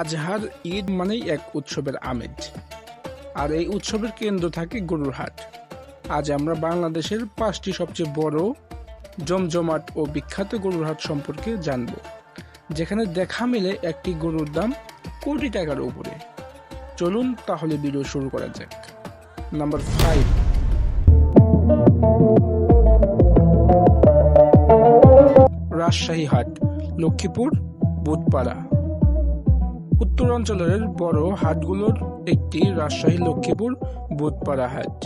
আজহার ঈদ মানেই এক উৎসবের আমেজ। আর এই উৎসবের কেন্দ্র থাকে গরুর হাট। আজ আমরা বাংলাদেশের পাঁচটি সবচেয়ে বড়, জমজমাট ও বিখ্যাত গরুর হাট সম্পর্কে জানব, যেখানে দেখা মিলে একটি গরুর দাম কোটি টাকার উপরে। চলুন তাহলে ভিডিও শুরু করা যাক। Number five. রাজশাহী হাট, লক্ষ্মীপুর বুধপাড়া উত্তরাঞ্চলের বড় হাটগুলোর একটি রাজশাহী লক্ষ্মীপুর বুধপাড়া হাট।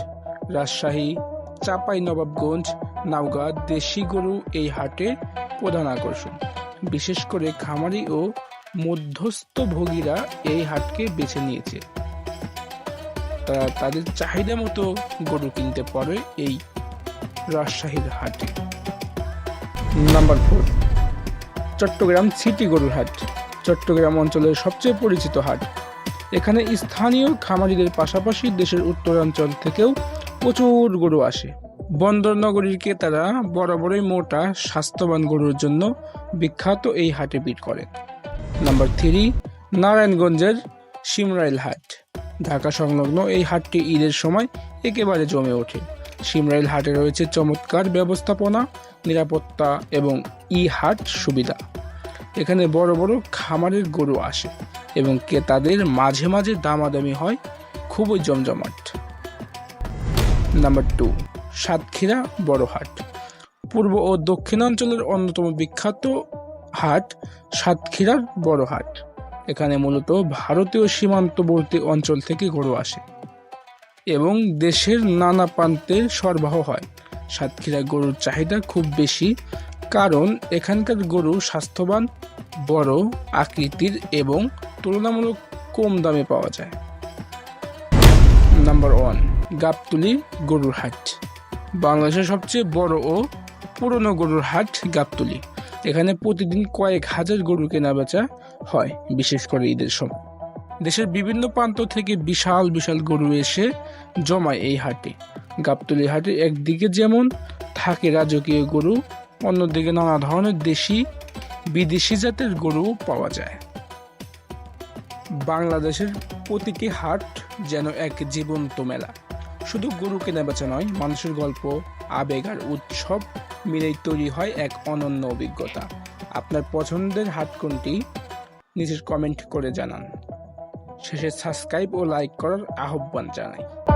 রাজশাহী, চাপাই নবাবগঞ্জ, নওগাঁ দেশি গরু এই হাটের প্রধান আকর্ষণ। বিশেষ করে খামারি ও মধ্যস্থভোগীরা এই হাটকে বেছে নিয়েছে। তারা তাদের চাহিদা মতো গরু কিনতে পারে এই রাজশাহীর হাটে। নাম্বার ফোর, চট্টগ্রাম সিটি গরুর হাট। চট্টগ্রাম অঞ্চলের সবচেয়ে পরিচিত হাট। এখানে স্থানীয় খামারিদের পাশাপাশি দেশের উত্তরাঞ্চল থেকেও প্রচুর গরু আসে। বন্দর নগরীর ক্রেতারা বরাবরই মোটা, স্বাস্থ্যবান গরুর জন্য বিখ্যাত এই হাটে ভিড় করে। নাম্বার থ্রি, নারায়ণগঞ্জের সিমরাইল হাট। ঢাকা সংলগ্ন এই হাটটি ঈদের সময় একেবারে জমে ওঠে। সিমরাইল হাটে রয়েছে চমৎকার ব্যবস্থাপনা, নিরাপত্তা এবং ই হাট সুবিধা। এখানে বড় বড় খামারের গরু আসে এবং ক্রেতাদের মাঝে মাঝে দামাদামি হয়, খুবই জমজমাট। নাম্বার টু সাতক্ষীরা বড় হাট। পূর্ব ও দক্ষিণাঞ্চলের অন্যতম বিখ্যাত হাট সাতক্ষীরার বড় হাট। এখানে মূলত ভারতীয় সীমান্তবর্তী অঞ্চল থেকে গরু আসে এবং দেশের নানা প্রান্তে সরবরাহ হয়। সাতক্ষীরা গরুর চাহিদা খুব বেশি কারণ এখানকার গরু স্বাস্থ্যবান, বড় আকৃতির এবং তুলনামূলক কম দামে পাওয়া যায়। নাম্বার ওয়ান গাবতুলি গরুর হাট। বাংলাদেশের সবচেয়ে বড় ও পুরনো গরুর হাট গাবতুলি। এখানে প্রতিদিন কয়েক হাজার গরু কেনা বেচা হয়, বিশেষ করে ঈদের সময়। দেশের বিভিন্ন প্রান্ত থেকে বিশাল বিশাল গরু এসে জমায় এই হাটে। গাবতলি হাটে একদিকে যেমন থাকে রাজকীয় গরু অন্যদিকে নানা ধরনের দেশি, বিদেশি জাতের গরু পাওয়া যায়। বাংলাদেশের প্রতিটি হাট যেন এক জীবন্ত মেলা। শুধু গরু কেনা বেচা নয়, মানুষের গল্প, আবেগ আর উৎসব মিলেই তৈরি হয় এক অনন্য অভিজ্ঞতা। আপনার পছন্দের হাট কোনটি? নিজের কমেন্ট করে জানান। শেষে সাবস্ক্রাইব ও লাইক করার আহ্বান জানাই।